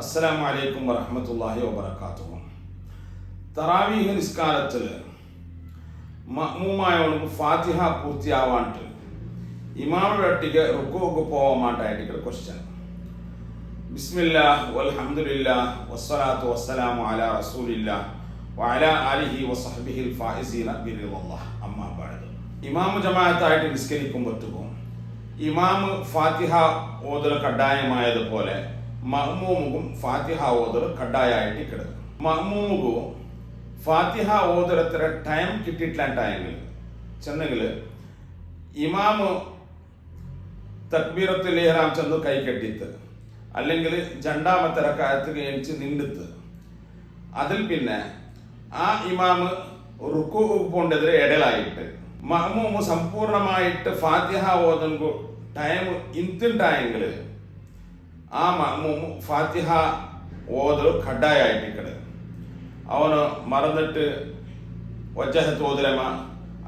അസ്സലാമു അലൈക്കും വറഹമത്തല്ലാഹി വബർക്കാത്തു തറാവീഹ് നിസ്കാരത്തിൽ മഹ്മൂമായവൾക്ക് ഫാത്തിഹ പൂർത്തിയാവാണ്ട് ഇമാമിന്റെ ഒട്ടിക്ക് റുക്കുവൊക്കെ പോകാൻ മാട്ടായിട്ട് ക്വസ്റ്റ്യൻ ബിസ്മില്ലാ വൽഹംദുലില്ലാ വസ്സലാത്തു വസ്സലാമു അലാ റസൂലില്ലാ വഅല ആലിഹി വസഹ്ബിഹിൽ ഫായിസീന ബിറിദല്ലാഹ് അമ്മാ ബഅദ്. ഇമാമു ജമാഅത്തായിട്ട് നിസ്കരിക്കുമ്പോൾ ഇമാമ് ഫാത്തിഹ ഓതൽ കഡായമായതുപോലെ മഹ്മൂമുക്കും ഫാത്തിഹ ഓതൽ കഡായമായിട്ട് കിടക്കും മഹ്മൂമുക്കും ഫാത്തിഹ ഓതലത്ര ടൈം കിട്ടിയിട്ടില്ലാണ്ടായെങ്കിൽ ചെന്നെങ്കിൽ ഇമാമ് തക്ബീറത്തിൽ ഇഹ്റാം ചെന്ന് കൈ കെട്ടിത്ത് അല്ലെങ്കിൽ രണ്ടാമത്തെ റക്കായത്ത് കഴിച്ച് നിണ്ടിത്ത്. അതിൽ പിന്നെ ആ ഇമാമ് റുക്കു പോണ്ടെതിരെ ഇടലായിട്ട് മഹ്മൂമ് സമ്പൂർണമായിട്ട് ഫാത്തിഹ ഓതുമ്പോൾ ടൈം ಆ ಫಾತಿಹ ಓದಲು ಕಡ್ಡಾಯ ಆಯ್ತು ಈ ಕಡೆ. ಅವನು ಮರದಟ್ಟು ವಜ್ರಹತ್ ಓದ್ರೆ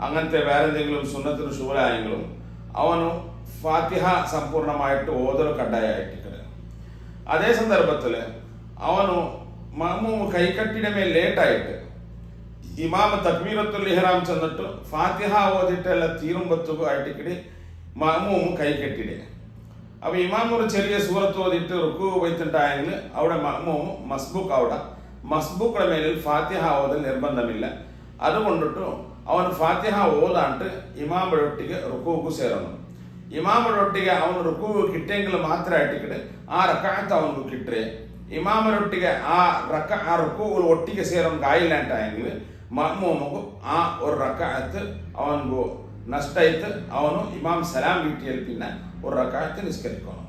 ಅಂಗಂತೆ ಬೇರೆ ದೇಗಳು ಸುನ್ನತರು ಶುಭರಾಯಿಗಳು ಅವನು ಫಾತಿಹ ಸಂಪೂರ್ಣ ಮಾಡಿಟ್ಟು ಓದಲು ಕಡ್ಡಾಯ ಆಯ್ತು ಈ ಕಡೆ. ಅದೇ ಸಂದರ್ಭದಲ್ಲಿ ಅವನು ಮಮ್ಮು ಕೈ ಕಟ್ಟಿದ ಮೇಲೆ ಲೇಟ್ ಆಯಿತು. ಇಮಾಮ ತಕ್ಮೀರತ್ತು ಲಿಹರಾಮ್ ಚಂದಟ್ಟು ಫಾತಿಹ ಓದಿಟ್ಟೆಲ್ಲ ತೀರುಂಬತ್ತು ಆಯ್ತು ಕಡೆ. ಮಮ್ಮು ಕೈ ಕಟ್ಟಿದೆ. അപ്പോൾ ഇമാമൊരു ചെറിയ സൂറത്ത് ഓതിയിട്ട് റുക്കു പോയിട്ടുണ്ടായെങ്കിൽ അവിടെ മഹ്മൂം മസ്ബുക്ക് അവിടെ മസ്ബുക്കിൻ്റെ മേലിൽ ഫാത്തിഹ ഓതൽ നിർബന്ധമില്ല അതുകൊണ്ടിട്ട് അവൻ ഫാത്തിഹ ഓതാണ്ട് ഇമാമഴൊട്ടിക്ക് റുക്കുക്ക് ಸೇರണം ಇಮಾಮರೊಟ್ಟಿಗೆ ಅವನು ರುಕು ಕಿಟ್ಟೆಂಗಿಲು ಮಾತ್ರ ಇಟ್ಟುಕಿಟ್ಟು ಆ ರಕಾತ್ ಅವನಿಗೆ ಕಿಟ್ರೆ ಇಮಾಮರೊಟ್ಟಿಗೆ ಆ ರಕ ಆ ರುಕು ಒಟ್ಟಿಗೆ ಸೇರೋನ್ಗೆ ಆಯಿಲ್ಲ ಅಂತ ಹೆಂಗಿಲ್ಲ ಮಮ್ಮೂಮಗು ಆ ಒಂದು ರಕಾತ್ ಅವನಿಗೂ ನಷ್ಟ ಇತ್ತು ಅವನು ಇಮಾಮ್ ಸಲಾಂ ಇಟ್ಟು ಹೇಳ್ಪಿನ ಒಂದು ರಕಾಯತ್ತು ನಿಸ್ಕರಿಕೋನು